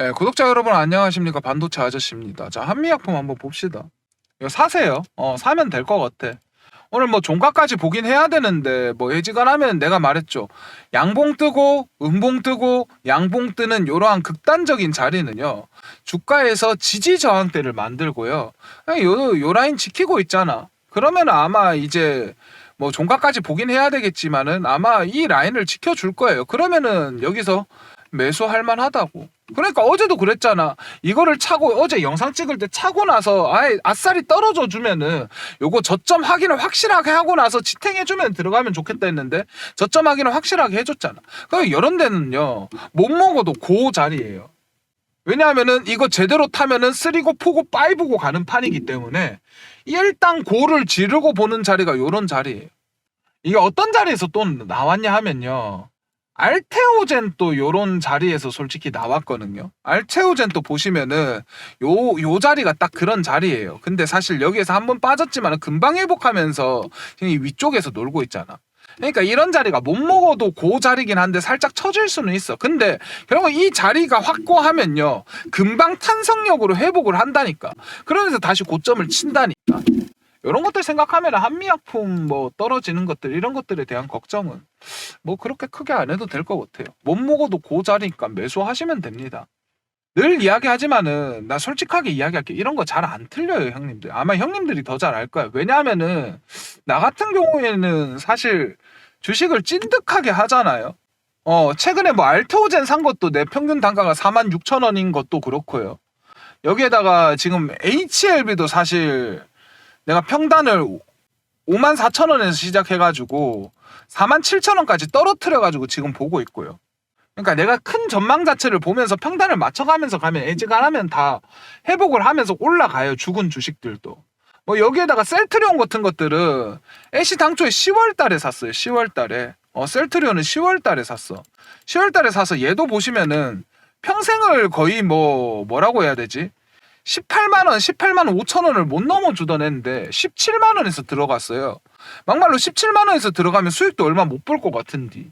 예, 구독자 여러분 안녕하십니까 반도체 아저씨입니다. 자 한미약품 한번 봅시다. 이거 사세요. 어 사면 될 것 같아. 오늘 뭐 종가까지 보긴 해야 되는데 뭐 해지간하면 내가 말했죠. 양봉 뜨고 음봉 뜨고 양봉 뜨는 이러한 극단적인 자리는요. 주가에서 지지 저항대를 만들고요. 요, 요 라인 지키고 있잖아. 그러면 아마 이제 뭐 종가까지 보긴 해야 되겠지만은 아마 이 라인을 지켜줄 거예요. 그러면은 여기서 매수할 만하다고. 그러니까 어제도 그랬잖아. 이거를 차고 어제 영상 찍을 때 차고 나서 아예 아싸리 떨어져 주면은 요거 저점 확인을 확실하게 하고 나서 지탱해 주면 들어가면 좋겠다 했는데 저점 확인을 확실하게 해줬잖아. 그 이런 데는요 못 먹어도 고 자리예요. 왜냐하면은 이거 제대로 타면은 쓰리고 포고 파이브고 가는 판이기 때문에 일단 고를 지르고 보는 자리가 요런 자리예요. 이게 어떤 자리에서 또 나왔냐 하면요. 알테오젠 또 요런 자리에서 솔직히 나왔거든요. 알테오젠 또 보시면은 요, 요 자리가 딱 그런 자리예요. 근데 사실 여기에서 한 번 빠졌지만 금방 회복하면서 이 위쪽에서 놀고 있잖아. 그러니까 이런 자리가 못 먹어도 고 자리긴 한데 살짝 처질 수는 있어. 근데 결국 이 자리가 확고하면요. 금방 탄성력으로 회복을 한다니까. 그러면서 다시 고점을 친다니까. 이런 것들 생각하면 한미약품 뭐 떨어지는 것들 이런 것들에 대한 걱정은 뭐 그렇게 크게 안 해도 될 것 같아요. 못 먹어도 고 자리니까 매수하시면 됩니다. 늘 이야기하지만은 나 솔직하게 이야기할게. 이런 거 잘 안 틀려요 형님들. 아마 형님들이 더 잘 알 거야. 왜냐하면은 나 같은 경우에는 사실 주식을 찐득하게 하잖아요. 어 최근에 뭐 알테오젠 산 것도 내 평균 단가가 4만 6천 원인 것도 그렇고요. 여기에다가 지금 HLB도 사실 내가 평단을 5만 4천 원에서 시작해가지고 4만 7천 원까지 떨어뜨려가지고 지금 보고 있고요. 그러니까 내가 큰 전망 자체를 보면서 평단을 맞춰가면서 가면 애지간하면 다 회복을 하면서 올라가요. 죽은 주식들도. 뭐 여기에다가 셀트리온 같은 것들은 애시 당초에 10월 달에 샀어요. 10월 달에. 어, 셀트리온은 10월 달에 샀어. 10월 달에 사서 얘도 보시면은 평생을 거의 뭐 뭐라고 해야 되지? 18만 원, 18만 5천 원을 못 넘어 주던 애인데 17만 원에서 들어갔어요. 막말로 17만 원에서 들어가면 수익도 얼마 못 볼 것 같은데.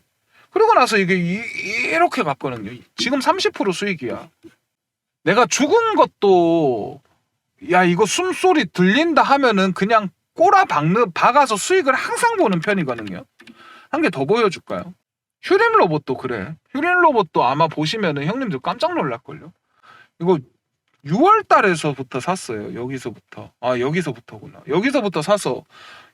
그러고 나서 이게 이, 렇게 갔거든요. 지금 30% 수익이야. 내가 죽은 것도 야 이거 숨소리 들린다 하면은 그냥 꼬라 박는 박아서 수익을 항상 보는 편이거든요. 한 개 더 보여줄까요? 휴림 로봇도 그래. 휴림 로봇도 아마 보시면은 형님들 깜짝 놀랄걸요. 이거 6월 달에서부터 샀어요. 여기서부터. 아, 여기서부터구나. 여기서부터 사서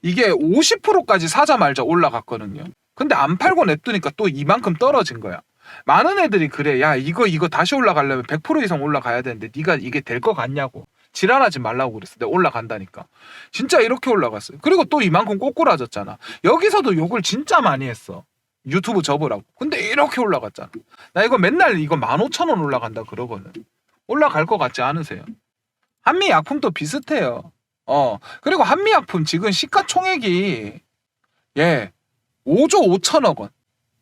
이게 50%까지 사자 말자 올라갔거든요. 근데 안 팔고 냅두니까 또 이만큼 떨어진 거야. 많은 애들이 그래. 야, 이거 이거 다시 올라가려면 100% 이상 올라가야 되는데 네가 이게 될 것 같냐고. 지랄하지 말라고 그랬어. 내가 올라간다니까. 진짜 이렇게 올라갔어요. 그리고 또 이만큼 꼬꾸라졌잖아. 여기서도 욕을 진짜 많이 했어. 유튜브 접으라고. 근데 이렇게 올라갔잖아. 나 이거 맨날 이거 15,000원 올라간다 그러거든. 올라갈 것 같지 않으세요? 한미 약품도 비슷해요. 어 그리고 한미 약품 지금 시가총액이 예 5조 5천억 원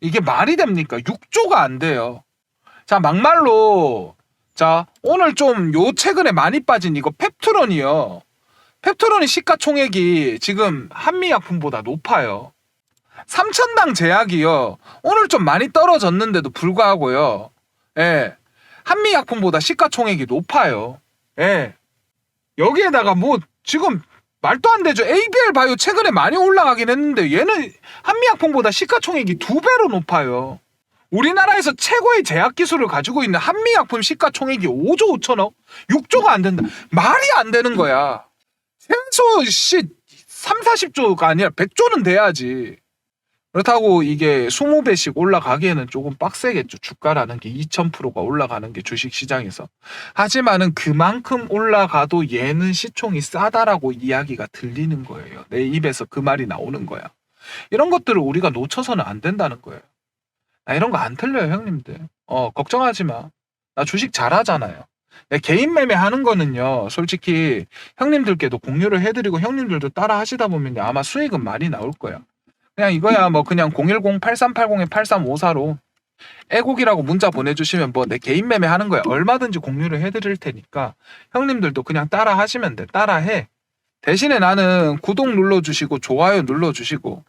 이게 말이 됩니까? 6조가 안 돼요. 자 막말로 자 오늘 좀 요 최근에 많이 빠진 이거 펩트론이요. 펩트론이 시가총액이 지금 한미약품보다 높아요. 3천당 제약이요. 오늘 좀 많이 떨어졌는데도 불구하고요. 예. 한미약품보다 시가총액이 높아요. 예. 여기에다가 뭐 지금 말도 안 되죠. ABL 바이오 최근에 많이 올라가긴 했는데 얘는 한미약품보다 시가총액이 두 배로 높아요. 우리나라에서 최고의 제약 기술을 가지고 있는 한미약품 시가총액이 5조 5천억? 6조가 안 된다. 말이 안 되는 거야. 최소 씨 3, 40조가 아니라 100조는 돼야지. 그렇다고 이게 20배씩 올라가기에는 조금 빡세겠죠. 주가라는 게 2000%가 올라가는 게 주식 시장에서. 하지만은 그만큼 올라가도 얘는 시총이 싸다라고 이야기가 들리는 거예요. 내 입에서 그 말이 나오는 거야. 이런 것들을 우리가 놓쳐서는 안 된다는 거예요. 나 이런 거 안 틀려요, 형님들. 어, 걱정하지 마. 나 주식 잘하잖아요. 내 개인 매매 하는 거는요, 솔직히 형님들께도 공유를 해드리고 형님들도 따라 하시다 보면 아마 수익은 많이 나올 거야. 그냥 이거야. 뭐 그냥 010-8380-8354로 애국이라고 문자 보내주시면 뭐 내 개인 매매 하는 거야. 얼마든지 공유를 해드릴 테니까 형님들도 그냥 따라 하시면 돼. 따라 해. 대신에 나는 구독 눌러주시고 좋아요 눌러주시고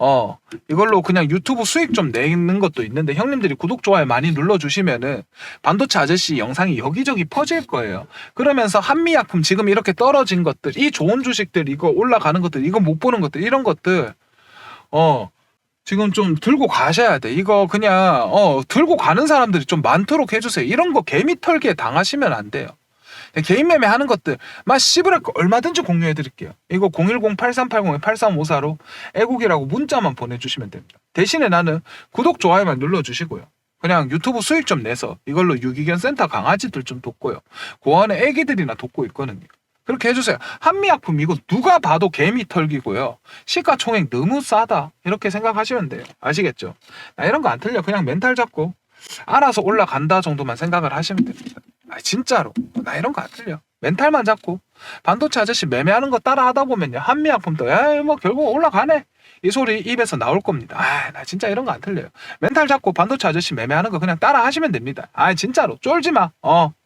어 이걸로 그냥 유튜브 수익 좀 내는 것도 있는데 형님들이 구독 좋아요 많이 눌러주시면은 반도체 아저씨 영상이 여기저기 퍼질 거예요. 그러면서 한미약품 지금 이렇게 떨어진 것들, 이 좋은 주식들 이거 올라가는 것들, 이거 못 보는 것들 이런 것들 어 지금 좀 들고 가셔야 돼. 이거 그냥 어 들고 가는 사람들이 좀 많도록 해주세요. 이런 거 개미 털기에 당하시면 안 돼요. 개인 매매 하는 것들 막거 얼마든지 공유해 드릴게요. 이거 010-8380-8354로 애국이라고 문자만 보내주시면 됩니다. 대신에 나는 구독 좋아요만 눌러주시고요. 그냥 유튜브 수익 좀 내서 이걸로 유기견 센터 강아지들 좀 돕고요. 고원에 애기들이나 돕고 있거든요. 그렇게 해주세요. 한미약품 이거 누가 봐도 개미 털기고요. 시가총액 너무 싸다. 이렇게 생각하시면 돼요. 아시겠죠? 나 이런 거 안 틀려. 그냥 멘탈 잡고 알아서 올라간다 정도만 생각을 하시면 됩니다. 아 진짜로. 나 이런 거 안 틀려. 멘탈만 잡고 반도체 아저씨 매매하는 거 따라 하다 보면요. 한미약품도 야뭐 결국 올라가네. 이 소리 입에서 나올 겁니다. 아, 나 진짜 이런 거 안 틀려요. 멘탈 잡고 반도체 아저씨 매매하는 거 그냥 따라 하시면 됩니다. 아, 진짜로 쫄지 마. 어.